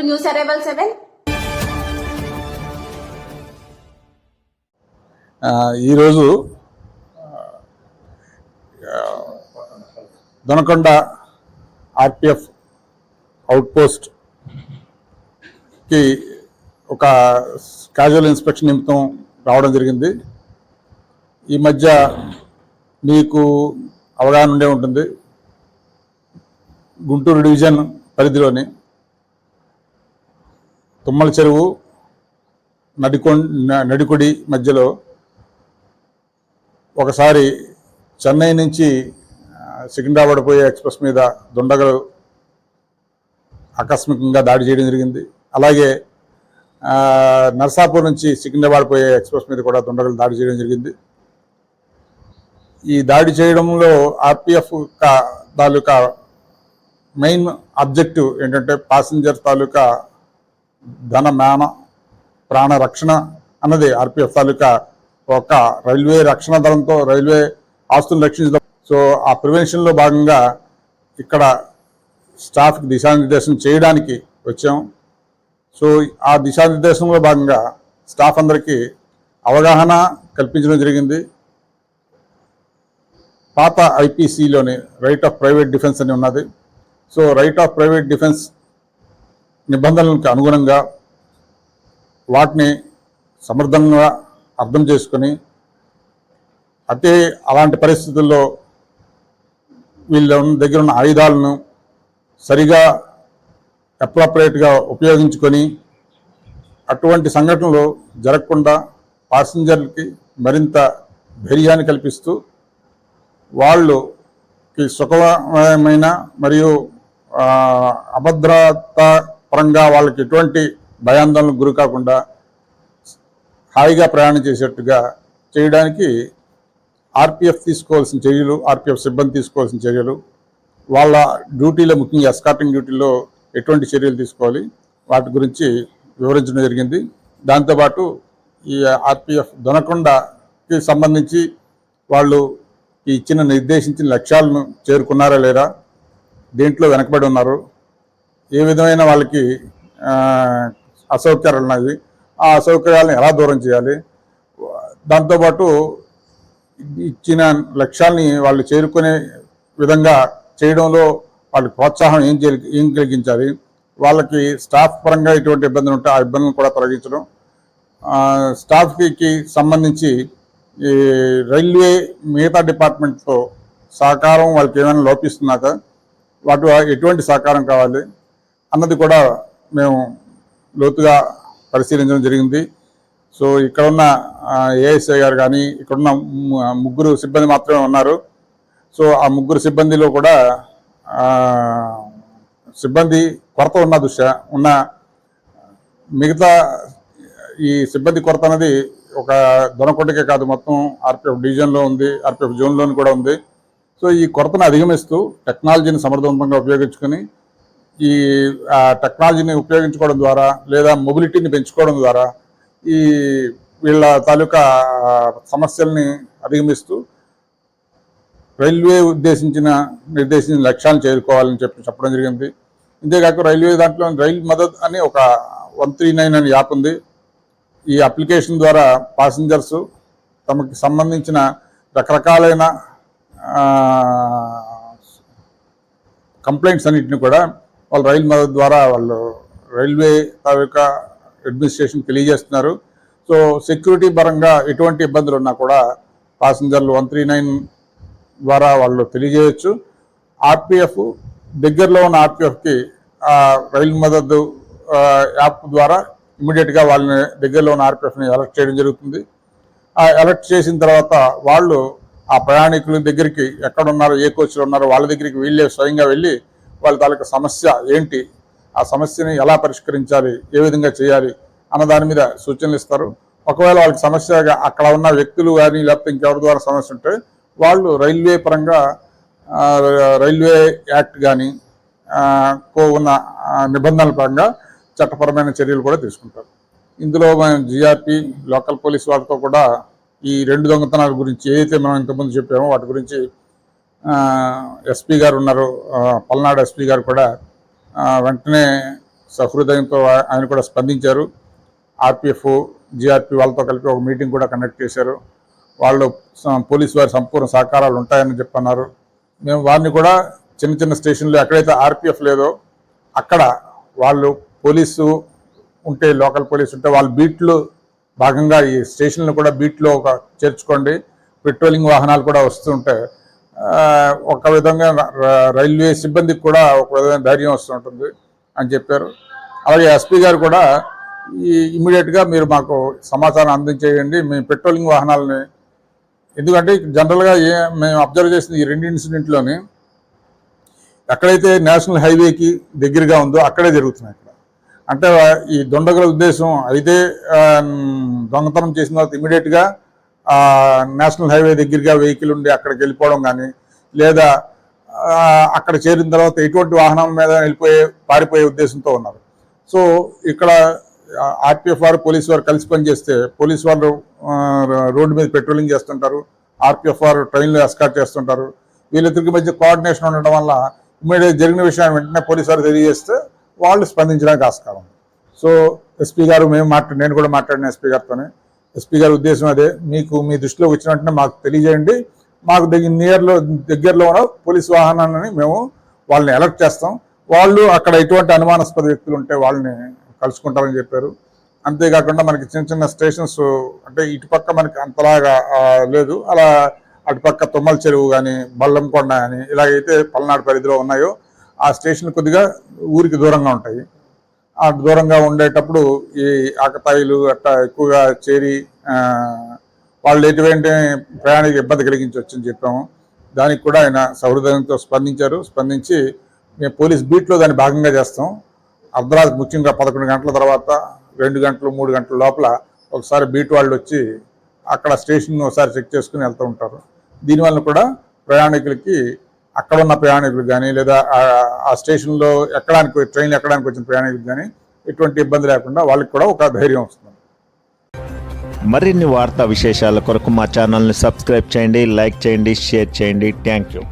To news arrival seven ఈరోజు Donakonda RPF అవుట్పోస్ట్కి ఒక casual inspection నిమిత్తం రావడం జరిగింది. ఈ మధ్య మీకు అవగాహన ఉండే ఉంటుంది. గుంటూరు డివిజన్ పరిధిలోని తుమ్మల చెరువు నడికొం నడికొడి మధ్యలో ఒకసారి చెన్నై నుంచి సికింద్రాబాద్ పోయే ఎక్స్ప్రెస్ మీద దుండగలు ఆకస్మికంగా దాడి చేయడం జరిగింది. అలాగే నర్సాపూర్ నుంచి సికింద్రాబాద్ పోయే ఎక్స్ప్రెస్ మీద కూడా దుండగలు దాడి చేయడం జరిగింది. ఈ దాడి చేయడంలో ఆర్పిఎఫ్ తాలూకా మెయిన్ ఆబ్జెక్టివ్ ఏంటంటే పాసింజర్ తాలూకా ధన మాన ప్రాణ రక్షణ అన్నది ఆర్పిఎఫ్ తాలూకా ఒక రైల్వే రక్షణ దళంతో రైల్వే ఆస్తులను రక్షించడం. సో ఆ ప్రివెన్షన్లో భాగంగా ఇక్కడ స్టాఫ్కి దిశానిర్దేశం చేయడానికి వచ్చాం. సో ఆ దిశానిర్దేశంలో భాగంగా స్టాఫ్ అందరికీ అవగాహన కల్పించడం జరిగింది. పాత ఐపీసీలోని రైట్ ఆఫ్ ప్రైవేట్ డిఫెన్స్ అని ఉన్నది. So right of private defence నిబంధనలకు అనుగుణంగా వాటిని సమర్థంగా అర్థం చేసుకొని అదే అలాంటి పరిస్థితుల్లో వీళ్ళ ఉన్న దగ్గర ఉన్న ఆయుధాలను సరిగా అప్రాపరేట్గా ఉపయోగించుకొని అటువంటి సంఘటనలు జరగకుండా పాసింజర్లకి మరింత ధైర్యాన్ని కల్పిస్తూ వాళ్ళుకి సుఖమైన మరియు అభద్రత పరంగా వాళ్ళకి ఎటువంటి భయాందోళనకు గురి కాకుండా హాయిగా ప్రయాణం చేసేట్టుగా చేయడానికి ఆర్పిఎఫ్ తీసుకోవాల్సిన చర్యలు ఆర్పిఎఫ్ సిబ్బంది తీసుకోవాల్సిన చర్యలు వాళ్ళ డ్యూటీలో ముఖ్యంగా ఎస్కాటింగ్ డ్యూటీలో ఎటువంటి చర్యలు తీసుకోవాలి వాటి గురించి వివరించడం జరిగింది. దాంతోపాటు ఈ ఆర్పిఎఫ్ దొనకొండకి సంబంధించి వాళ్ళు ఈ ఇచ్చిన నిర్దేశించిన లక్ష్యాలను చేరుకున్నారా లేరా దేంట్లో వెనకబడి ఉన్నారు ఏ విధమైన వాళ్ళకి అసౌకర్యాలు ఉన్నాయి ఆ అసౌకర్యాలను ఎలా దూరం చేయాలి? దాంతోపాటు ఇచ్చిన లక్ష్యాన్ని వాళ్ళు చేరుకునే విధంగా చేయడంలో వాళ్ళకి ప్రోత్సాహం ఏం ఏం కలిగించాలి? వాళ్ళకి స్టాఫ్ పరంగా ఎటువంటి ఇబ్బందులు ఉంటే ఆ ఇబ్బందులను కూడా తొలగించడం. స్టాఫ్కి సంబంధించి ఈ రైల్వే మిగతా డిపార్ట్మెంట్తో సహకారం వాళ్ళకి ఏమైనా లోపిస్తున్నాక వాటి ఎటువంటి సహకారం కావాలి? అన్నది కూడా మేము లోతుగా పరిశీలించడం జరిగింది. సో ఇక్కడ ఉన్న ఏఎస్ఐ గారు కానీ ఇక్కడున్న ముగ్గురు సిబ్బంది మాత్రమే ఉన్నారు. సో ఆ ముగ్గురు సిబ్బందిలో కూడా సిబ్బంది కొరత ఉన్న దృష్ట్యా ఉన్న మిగతా ఈ సిబ్బంది కొరత అనేది ఒక దొనకొండకే కాదు మొత్తం ఆర్పిఎఫ్ డివిజన్లో ఉంది ఆర్పిఎఫ్ జోన్లోని కూడా ఉంది. సో ఈ కొరతను అధిగమిస్తూ టెక్నాలజీని సమర్థవంతంగా ఉపయోగించుకొని ఈ టెక్నాలజీని ఉపయోగించుకోవడం ద్వారా లేదా మొబిలిటీని పెంచుకోవడం ద్వారా ఈ వీళ్ళ తాలూకా సమస్యల్ని అధిగమిస్తూ రైల్వే ఉద్దేశించిన నిర్దేశించిన లక్ష్యాలను చేరుకోవాలని చెప్పి చెప్పడం జరిగింది. ఇంతేకాక రైల్వే దాంట్లో రైల్ మదద్ అని ఒక వన్ త్రీ నైన్ అనే యాప్ ఉంది. ఈ అప్లికేషన్ ద్వారా పాసింజర్స్ తమకి సంబంధించిన రకరకాలైన కంప్లైంట్స్ అన్నింటిని కూడా వాళ్ళు రైలు మద్దతు ద్వారా వాళ్ళు రైల్వే తాలూకా అడ్మినిస్ట్రేషన్ తెలియజేస్తున్నారు. సో సెక్యూరిటీ పరంగా ఎటువంటి ఇబ్బందులు ఉన్నా కూడా పాసింజర్లు వన్ త్రీ నైన్ ద్వారా వాళ్ళు తెలియజేయచ్చు. ఆర్పిఎఫ్ దగ్గరలో ఉన్న ఆర్పిఎఫ్కి రైలు మద్దతు యాప్ ద్వారా ఇమీడియట్గా వాళ్ళని దగ్గరలో ఉన్న ఆర్పిఎఫ్ని అలర్ట్ చేయడం జరుగుతుంది. ఆ అలర్ట్ చేసిన తర్వాత వాళ్ళు ఆ ప్రయాణికుల దగ్గరికి ఎక్కడ ఉన్నారో ఏ కోచ్లో ఉన్నారో వాళ్ళ దగ్గరికి వీళ్ళే స్వయంగా వెళ్ళి వాళ్ళ తాలూకు సమస్య ఏంటి? ఆ సమస్యని ఎలా పరిష్కరించాలి? ఏ విధంగా చేయాలి? అన్న దాని మీద సూచనలు ఇస్తారు. ఒకవేళ వాళ్ళకి సమస్యగా అక్కడ ఉన్న వ్యక్తులు కానీ లేకపోతే ఇంకెవరి ద్వారా సమస్య ఉంటే వాళ్ళు రైల్వే పరంగా రైల్వే యాక్ట్ కానీ కో ఉన్న నిబంధనల పరంగా చట్టపరమైన చర్యలు కూడా తీసుకుంటారు. ఇందులో మనం జిఆర్పి లోకల్ పోలీస్ వారితో కూడా ఈ రెండు దొంగతనాల గురించి ఏదైతే మనం ఇంతకుముందు చెప్పామో వాటి గురించి ఎస్పీ గారు ఉన్నారు. పల్నాడు ఎస్పీ గారు కూడా వెంటనే సహృదయంతో ఆయన కూడా స్పందించారు. ఆర్పిఎఫ్ జిఆర్పి వాళ్ళతో కలిపి ఒక మీటింగ్ కూడా కండక్ట్ చేశారు. వాళ్ళు పోలీసు వారి సంపూర్ణ సహకారాలు ఉంటాయని చెప్పన్నారు. మేము వారిని కూడా చిన్న చిన్న స్టేషన్లు ఎక్కడైతే ఆర్పిఎఫ్ లేదో అక్కడ వాళ్ళు పోలీసు ఉంటే లోకల్ పోలీసు ఉంటే వాళ్ళ బీట్లు భాగంగా ఈ స్టేషన్లు కూడా బీట్లో ఒక చేర్చుకోండి. పెట్రోలింగ్ వాహనాలు కూడా వస్తుంటాయి ఒక విధంగా రైల్వే సిబ్బందికి కూడా ఒక విధంగా ధైర్యం వస్తుంటుంది అని చెప్పారు. అలాగే ఎస్పీ గారు కూడా ఈ ఇమ్మీడియట్గా మీరు మాకు సమాచారం అందించేయండి మేము పెట్రోలింగ్ వాహనాలని ఎందుకంటే జనరల్గా ఏ మేము అబ్జర్వ్ చేసిన ఈ రెండు ఇన్సిడెంట్లోని. ఎక్కడైతే నేషనల్ హైవేకి దగ్గరగా ఉందో అక్కడే జరుగుతున్నాయి ఇక్కడ. అంటే ఈ దొండగల ఉద్దేశం అయితే దొంగతనం చేసిన తర్వాత ఇమీడియట్గా నేషనల్ హైవే దగ్గరగా వెహికల్ ఉండి అక్కడికి వెళ్ళిపోవడం కానీ లేదా అక్కడ చేరిన తర్వాత ఎటువంటి వాహనం మీద వెళ్ళిపోయే పారిపోయే ఉద్దేశంతో ఉన్నారు. సో ఇక్కడ ఆర్పిఎఫ్ వారు పోలీస్ వారు కలిసి పనిచేస్తే పోలీస్ వాళ్ళు రోడ్డు మీద పెట్రోలింగ్ చేస్తుంటారు ఆర్పిఎఫ్ వారు ట్రైన్లో ఎస్కాట్ చేస్తుంటారు. వీళ్ళిద్దరికి మధ్య కోఆర్డినేషన్ ఉండడం వల్ల ఇమీడియట్ జరిగిన విషయాన్ని వెంటనే పోలీసు వారు తెలియజేస్తే వాళ్ళు స్పందించడానికి ఆస్కారం. సో ఎస్పీ గారు మేము మాట్లా నేను కూడా మాట్లాడిన ఎస్పీ గారితోనే ఎస్పీ గారి ఉద్దేశం అదే. మీకు మీ దృష్టిలోకి వచ్చిన వెంటనే మాకు తెలియజేయండి. మాకు దగ్గర నియర్లో దగ్గరలో ఉన్న పోలీస్ వాహనాన్ని మేము వాళ్ళని అలర్ట్ చేస్తాం. వాళ్ళు అక్కడ ఎటువంటి అనుమానాస్పద వ్యక్తులు ఉంటే వాళ్ళని కలుసుకుంటామని చెప్పారు. అంతేకాకుండా మనకి చిన్న చిన్న స్టేషన్స్ అంటే ఇటుపక్క మనకి అంతలాగా లేదు. అలా అటుపక్క తుమ్మల చెరువు కానీ బల్లంకొండ కానీ ఇలాగైతే పల్నాడు పరిధిలో ఉన్నాయో ఆ స్టేషన్ కొద్దిగా ఊరికి దూరంగా ఉంటాయి. దూరంగా ఉండేటప్పుడు ఈ ఆకతాయిలు అట్లా ఎక్కువగా చేరి వాళ్ళు ఎటువంటి ప్రయాణికి ఇబ్బంది కలిగించి వచ్చని చెప్పాము. దానికి కూడా ఆయన సౌహృదయంతో స్పందించారు. స్పందించి మేము పోలీస్ బీట్లో దాన్ని భాగంగా చేస్తాం. అర్ధరాత్రి ముఖ్యంగా పదకొండు గంటల తర్వాత రెండు గంటలు మూడు గంటల లోపల ఒకసారి బీట్ వాళ్ళు వచ్చి అక్కడ స్టేషన్ ఒకసారి చెక్ చేసుకుని వెళ్తూ ఉంటారు. దీనివల్ల కూడా ప్రయాణికులకి అక్కడ ఉన్న ప్రయాణికులు కానీ లేదా ఆ- స్టేషన్లో ఎక్కడానికి ట్రైన్ ఎక్కడానికి వచ్చిన ప్రయాణికులు కానీ ఎటువంటి ఇబ్బంది లేకుండా వాళ్ళకి కూడా ఒక ధైర్యం వస్తుంది. మరిన్ని వార్తా విశేషాల కొరకు మా ఛానల్ని సబ్స్క్రైబ్ చేయండి లైక్ చేయండి షేర్ చేయండి. Thank you.